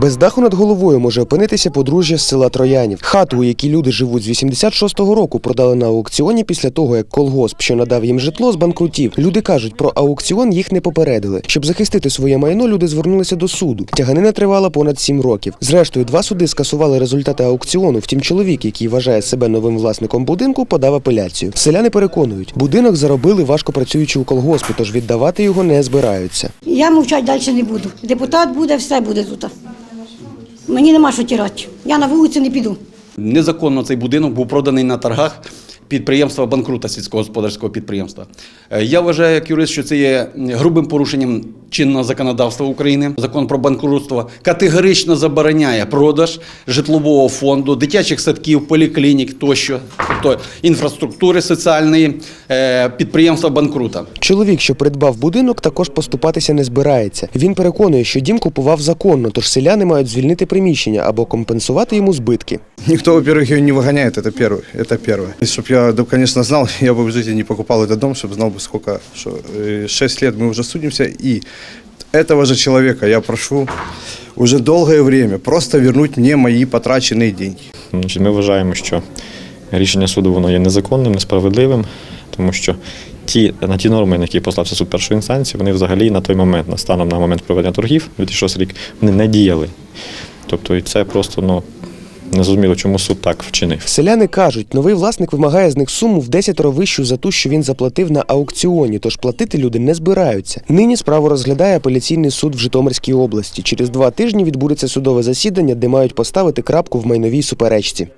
Без даху над головою може опинитися подружжя з села Троянів. Хату, у якій люди живуть з 86-го року, продали на аукціоні після того, як колгосп, що надав їм житло, збанкрутів. Люди кажуть, про аукціон їх не попередили. Щоб захистити своє майно, люди звернулися до суду. Тяганина тривала понад сім років. Зрештою, два суди скасували результати аукціону. Втім, чоловік, який вважає себе новим власником будинку, подав апеляцію. Селяни переконують, будинок заробили важко працюючи у колгоспі, тож віддавати його не збираються. Я мовчати далі не буду. Депутат буде, все буде тут. Мені нема що тірати. Я на вулицю не піду. Незаконно цей будинок був проданий на торгах підприємства банкрута сільськогосподарського підприємства. Е, Я вважаю як юрист, що це є грубим порушенням чинного законодавства України. Закон про банкрутство категорично забороняє продаж житлового фонду, дитячих садків, поліклінік тощо, тобто інфраструктури соціальної е, підприємства банкрута. Чоловік, що придбав будинок, також поступатися не збирається. Він переконує, що дім купував законно, тож селяни мають звільнити приміщення або компенсувати йому збитки. Никто, во-первых, ее не выгоняет, это первое. Это первое. Если бы я, да, конечно, знал, я бы в жизни не покупал этот дом, чтобы знал бы сколько, что 6 лет мы уже судимся, и этого же человека я прошу уже долгое время просто вернуть мне мои потраченные деньги. Значить, ми вважаємо, що рішення суду воно є незаконним, несправедливим, тому що ті, на ті норми, на які послався суд першої інстанції, вони взагалі на той момент, на станом на момент проведення торгів, 2006 рік, вони не діяли. Тобто, і це просто ну, незрозуміло, чому суд так вчинив. Селяни кажуть, новий власник вимагає з них суму в 10 вищу за ту, що він заплатив на аукціоні, тож платити люди не збираються. Нині справу розглядає апеляційний суд в Житомирській області. Через два тижні відбудеться судове засідання, де мають поставити крапку в майновій суперечці.